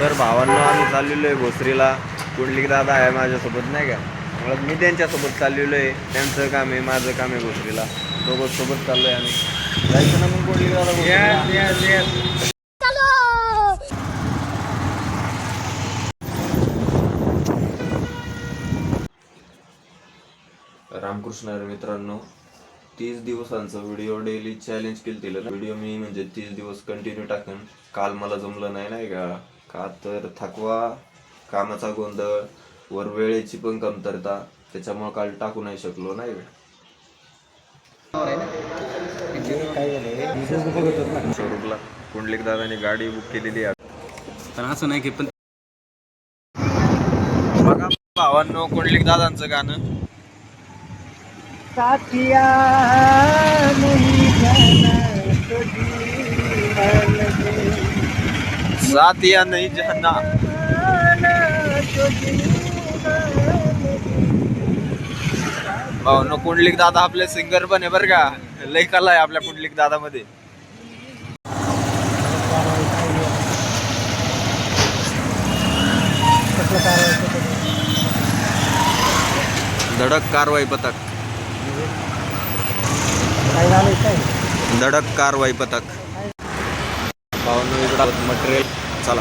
तर भावांना आम्ही चाललेलो आहे भोसरीला. कुंडलिक दादा आहे माझ्यासोबत नाही का? मग मी त्यांच्यासोबत चाललेलो आहे त्यांचं काम आहे माझं काम आहे भोसरीला. सोबत सोबत चाललो आहे आम्ही. जायचं ना मग कुंडलिक दादा? रामकृष्ण मित्रांनो तीस दिवसांचा व्हिडिओ डेली चॅलेंज केलं तिला व्हिडिओ मी म्हणजे तीस दिवस कंटिन्यू टाकेन. काल मला जमलं नाही नाही का? का तर थकवा कामाचा गोंधळ वर वेळेची पण कमतरता त्याच्यामुळे काल टाकू नाही शकलो नाही स्वरूपला कुंडलिक दादाने गाडी बुक केलेली आहे. पण असं नाही की पण बघा भावांनो कुंडलिक दादांचं गाणं. साथिया नहीं जाना तो जीवन दे साथ या जाना भाऊ कुंडलिक दादा आपले सिंगर पण आहे बरं का. लय कला आहे आपल्या कुंडलिक दादा मध्ये धडक कारवाई पथक. धडक कारवाई पथक. भावांनो इकडं मटेरियल. चला.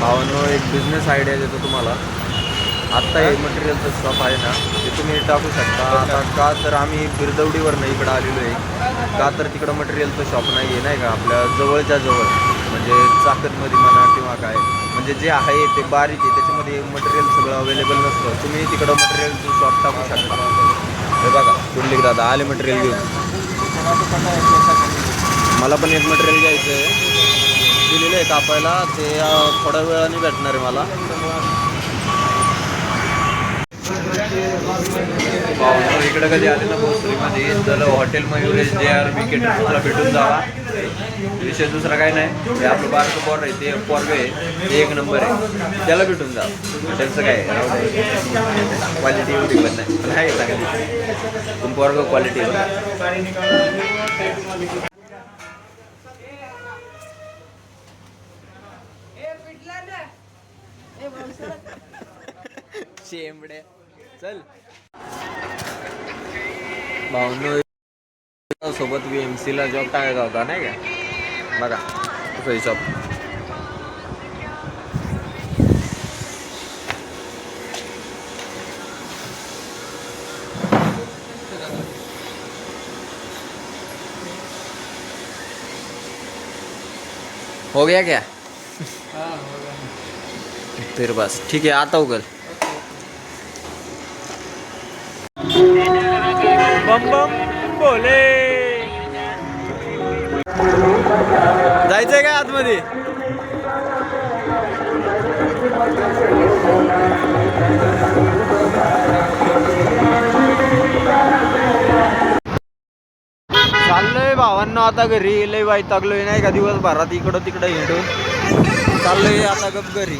भावांनो एक बिझनेस आयडिया देतो तुम्हाला. आत्ता हे मटेरियलचं शॉप आहे ना ते तुम्ही टाकू शकता. आता का तर आम्ही बिरदवडीवरनं इकडं आलेलो आहे. का तर तिकडं मटेरियलचं शॉप नाही आहे नाही का? आपल्या जवळच्या जवळ. म्हणजे चाकणमध्ये म्हणा किंवा काय म्हणजे जे आहे ते बारीक आहे त्याच्यामध्ये मटेरियल सगळं अवेलेबल नसतं. तुम्ही तिकडं मटेरियल शॉप टाकू शकता. हे बघा कुठली दादा आले मटेरियल घेऊन. मला पण एक मटेरियल घ्यायचं आहे दिलेलं आहे कापायला. ते थोड्या वेळाने भेटणार आहे मला. इकडं इकडे कधी आले ना भोसरीमध्ये तर हॉटेल मयुरेश जे आर बी केटरला भेटून जावा. विषय दुसरा काही नाही. ते आपलं बारकं पोर आहे ते आहे ते एक नंबर आहे. त्याला भेटून जा. हॉटेलचं काय क्वालिटी एवढी पण नाही. पण आहे चांगली. पण पोरग क्वालिटी शेंबडे चल. भावनो सोबत व्ही एम सीला जॉब टाकायचा होता, नाही का? बघा हिशोब. हो गया क्या? फिर बस, ठीक है, आता हूँ कल. बम बम बोले. जायचंय का आतमध्ये? चाललोय भावांना आता घरी लय वाईट लागलोय नाही का दिवसभरात इकडं तिकडं हिंडून. चाललोय आता गप घरी.